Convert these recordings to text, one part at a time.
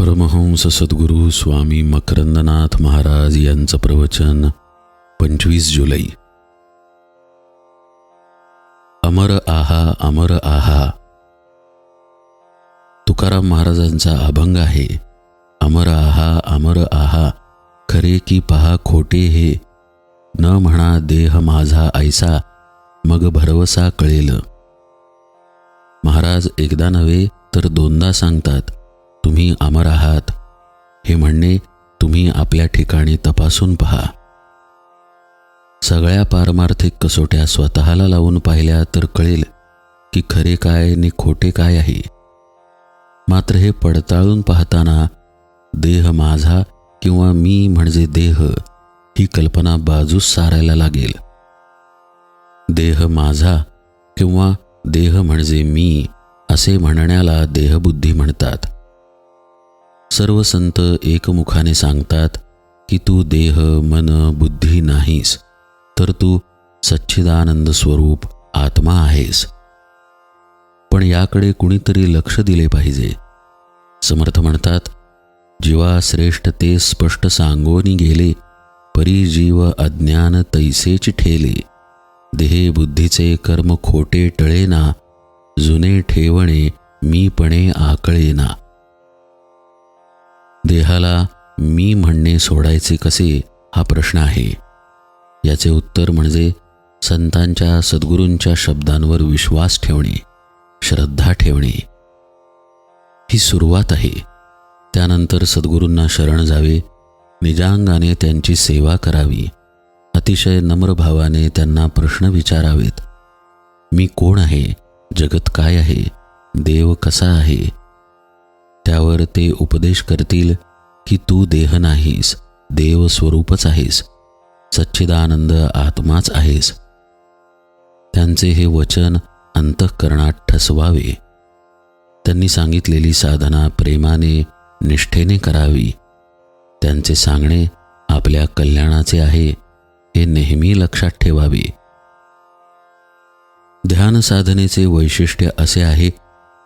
परमहंस सद्गुरू स्वामी मकरंदनाथ महाराज यांचं प्रवचन पंचवीस जुलै. अमर आहा अमर आहा. तुकाराम महाराजांचा अभंग आहे अमर आहा अमर आहा खरे की पहा खोटे हे न म्हणा देह माझा ऐसा मग भरवसा कळेल. महाराज एकदा नव्हे तर दोनदा सांगतात. तुम्ही अमर आहात. हे म्हणणे तुम्ही आपल्या ठिकाणी तपासून पहा. सगळ्या पारमार्थिक कसोट्या स्वतःला लावून पाहिल्या तर कळेल की खरे काय आणि खोटे काय आहे. मात्र हे पडताळून पाहताना देह माझा किंवा मी म्हणजे देह ही कल्पना बाजूस सारायला लागेल. देह माझा किंवा देह म्हणजे मी असे म्हणण्याला देहबुद्धी म्हणतात. सर्व संत एकमुखाने सांगतात की तू देह मन बुद्धी नाहीस तर तू सच्चिदानंद स्वरूप आत्मा आहेस. पण याकडे कुणीतरी लक्ष दिले पाहिजे. समर्थ म्हणतात जीवा श्रेष्ठ ते स्पष्ट सांगोनी गेले परी जीव अज्ञान तैसेच ठेले. देहे बुद्धीचे कर्म खोटे टळेना जुने ठेवणे मीपणे आकळेना. देहाला मी म्हणणे सोडायचे कसे हा प्रश्न आहे. याचे उत्तर म्हणजे संतांच्या सद्गुरूंच्या शब्दांवर विश्वास ठेवणे श्रद्धा ठेवणे. ही सुरुवात आहे. त्यानंतर सद्गुरूंना शरण जावे निजांगाने त्यांची सेवा करावी. अतिशय नम्र भावाने त्यांना प्रश्न विचारावेत. मी कोण आहे? जगत काय आहे? देव कसा आहे? त्यावर ते उपदेश करतील की तू देह नाहीस देव स्वरूपच आहेस सच्चिदानंद आत्माच आहेस. त्यांचे हे वचन अंतःकरणात ठसवावे. त्यांनी सांगितलेली साधना प्रेमाने निष्ठेने करावी. त्यांचे सांगणे आपल्या कल्याणाचे आहे हे नेहमी लक्षात ठेवावे. ध्यान साधनेचे वैशिष्ट्य असे आहे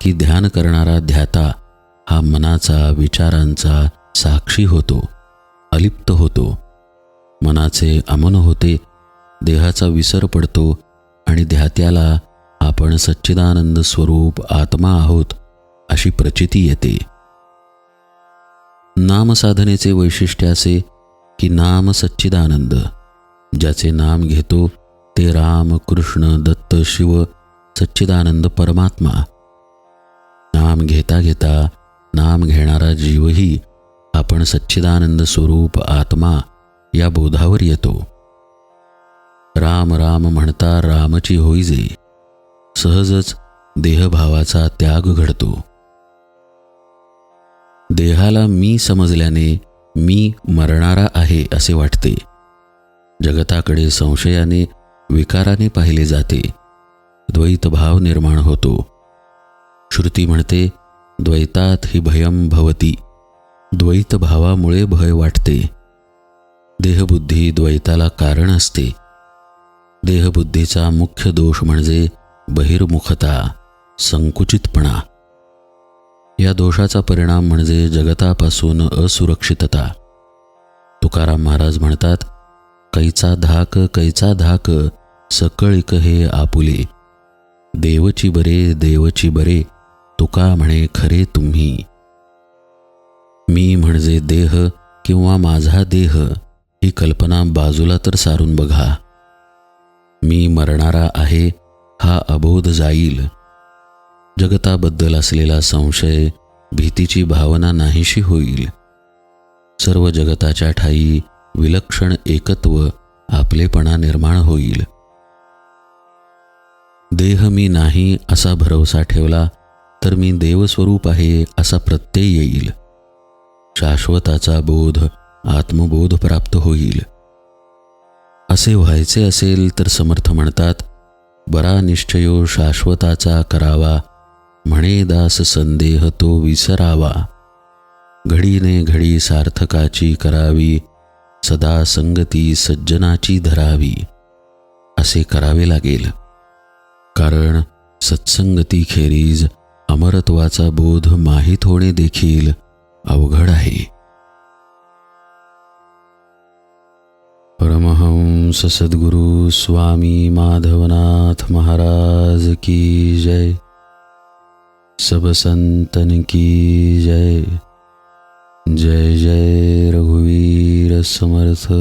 की ध्यान करणारा ध्याता हा मनाचा विचारांचा साक्षी होतो अलिप्त होतो. मनाचे अमन होते देहाचा विसर पडतो आणि ध्यात्याला आपण सच्चिदानंद स्वरूप आत्मा आहोत अशी प्रचिती येते. नामसाधनेचे वैशिष्ट्य असे की नाम सच्चिदानंद. ज्याचे नाम घेतो ते राम कृष्ण दत्त शिव सच्चिदानंद परमात्मा. नाम घेता घेता नाम घेणारा जीवही आपण सच्चिदानंद स्वरूप आत्मा या बोधावर येतो. राम राम म्हणता रामची होईजे. सहजच देहभावाचा त्याग घडतो. देहाला मी समजल्याने मी मरणारा आहे असे वाटते. जगताकडे संशयाने विकाराने पाहिले जाते. द्वैत भाव निर्माण होतो. श्रुती म्हणते द्वैतात ही भयम भवती द्वैतभावामुळे भय वाटते. देहबुद्धी द्वैताला कारण असते. देहबुद्धीचा मुख्य दोष म्हणजे बहिर्मुखता संकुचितपणा. या दोषाचा परिणाम म्हणजे जगतापासून असुरक्षितता. तुकाराम महाराज म्हणतात कैचा धाक कैचा धाक सकळिक हे आपुले. देवची बरे देवची बरे तुका म्हणे खरे तुम्ही. मी म्हणजे देह किंवा माझा देह ही कल्पना बाजूला तर सारून बघा. मी मरणारा आहे हा अबोध जाईल. जगताबद्दल असलेला संशय भीतीची भावना नाहीशी होईल. सर्व जगताच्या ठाई विलक्षण एकत्व आपलेपणा निर्माण होईल. देह मी नाही असा भरवसा ठेवला तर मी देवस्वरूप आहे असा प्रत्यय येईल. शाश्वताचा बोध आत्मबोध प्राप्त होईल. असे व्हायचे असेल तर समर्थ म्हणतात बरा निश्चयो शाश्वताचा करावा म्हणे दास संदेह तो विसरावा. घडीने घडी सार्थकाची करावी सदा संगती सज्जनाची धरावी. असे करावे लागेल. कारण सत्संगती खेरीज अमरत्वाचा बोध माहीत होणे देखील अवघड आहे. परमहंस सद्गुरु स्वामी माधवनाथ महाराज की जय. सब संतन की जय. जय जय रघुवीर समर्थ.